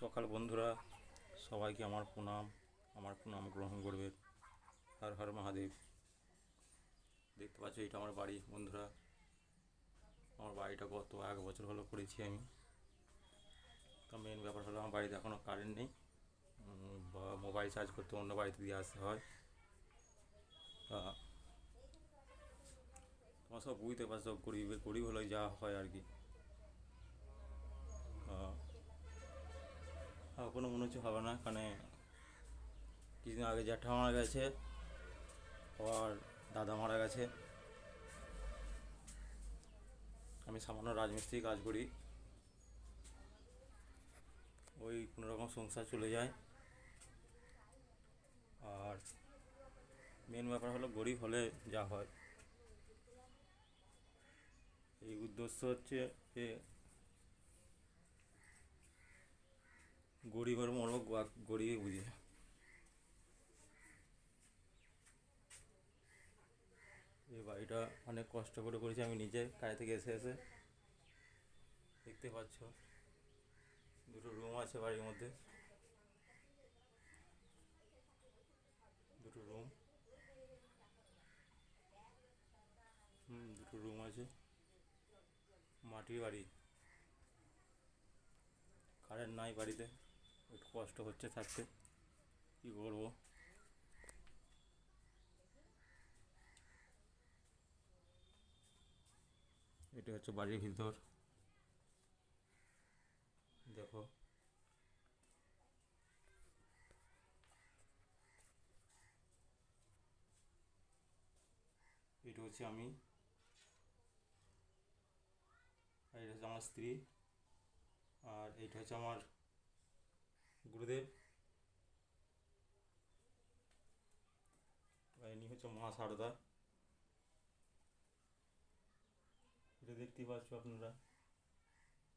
সকাল বন্ধুরা, সবাইকে আমার প্রণাম আমার প্রণাম গ্রহণ করবে। হর হর মহাদেব। দেখতে পাচ্ছ, এটা আমার বাড়ি বন্ধুরা। আমার বাড়িটা গত এক বছর হলো করেছি আমি। তো মেন ব্যাপার হলো, আমার বাড়িতে এখনও কারেন্ট নেই। বা মোবাইল চার্জ করতে অন্য বাড়িতে দিয়ে আসতে হয়। তা তোমার সব বুঝতে পারছ গরিব গরিব হলে যা হয় আর কি। আর কোনো মনে হচ্ছে হবে না, কারণ কিছুদিন আগে জ্যাঠা মারা গেছে, আবার দাদা মারা গেছে। আমি সামান্য রাজমিস্ত্রি কাজ করি। ওই কোনো রকম সংসার চলে যায়। আর মেন ব্যাপার হলো গরিব হলে যা হয়। এই উদ্দেশ্য হচ্ছে যে গরিবের মরো গরিবই বুঝে। এই বাড়িটা অনেক কষ্ট করে করেছি, আমি নিজে কাজে থেকে এসে এসে দেখতে পাচ্ছ। দুটো রুম আছে বাড়ির মধ্যে। দুটো রুম হুম, দুটো রুম আছে। মাটির বাড়ি। কারেন্ট নাই বাড়িতে। একটু কষ্ট হচ্ছে থাকতে। কী করব? এটা হচ্ছে বাড়ির ভিতর। দেখো। এটা হচ্ছে আমি। আর এটা হচ্ছে আমার স্ত্রী। আর এইটা হচ্ছে আমার গুরুদেব। ইনি হচ্ছে মা সারদা এটা দেখতেই পাচ্ছ আপনারা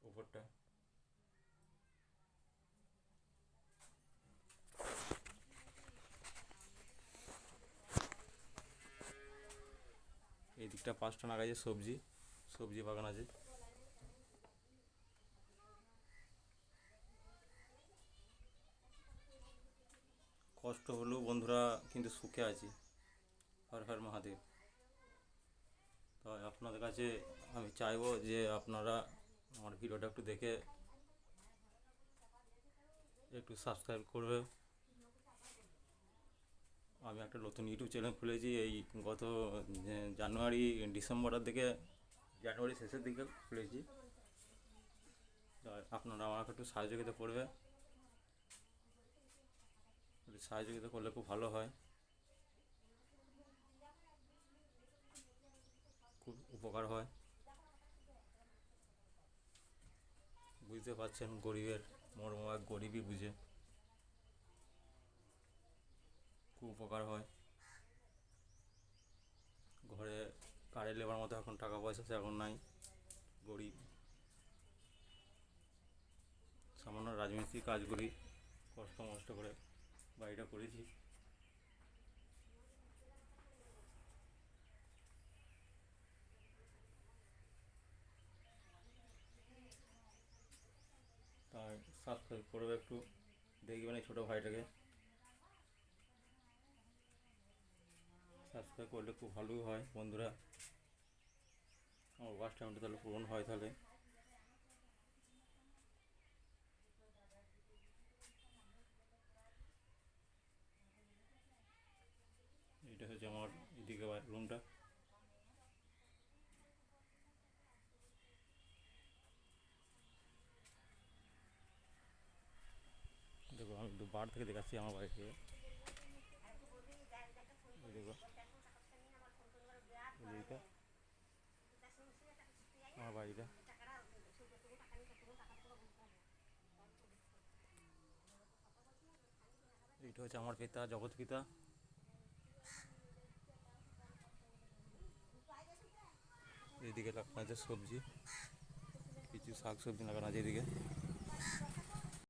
উপরটা। এই দিকটা পাঁচটা নাগাছে সবজি। সবজি বাগান আছে। কষ্ট হলেও বন্ধুরা কিন্তু সুখে আছি। হর হর মহাদেব। তাই আপনাদের কাছে আমি চাইব যে আপনারা আমার ভিডিওটা একটু দেখে একটু সাবস্ক্রাইব করবে আমি একটা নতুন ইউটিউব চ্যানেল খুলেছি, এই গত জানুয়ারি, ডিসেম্বরের দিকে, জানুয়ারি শেষের দিকে খুলেছি। আপনারা আমাকে একটু সহযোগিতা করবে একটু সহযোগিতা করলে খুব ভালো হয়। খুব উপকার হয়। বুঝতে পারছেন গরিবের মর্ম এক গরিবই বুঝে। খুব উপকার হয়। ঘরে কারে লেবার মতো এখন টাকা পয়সা এখন নাই। গরিব। সামান্য রাজমিস্ত্রি কাজ করি কষ্ট মষ্ট করে বাড়িটা করেছি। তাই সাবস্ক্রাইব করবে একটু। দেখবেন এই ছোটো ভাইটাকে। সাবস্ক্রাইব করলে খুব ভালোই হয় বন্ধুরা। আমার ওয়াচ টাইমটা তাহলে পূরণ হয় তাহলে এটা হচ্ছে আমার এদিকে রুমটা দেখো আমি একটু বার থেকে দেখাচ্ছি আমার বাড়ি থেকে এই দেখো। এই যে এইটা। আমার বাড়িটা। এইটা হচ্ছে আমার পিতা, জগৎ পিতা। এইদিকে লাগানো আছে সবজি। কিছু শাক সবজি লাগানো আছে এদিকে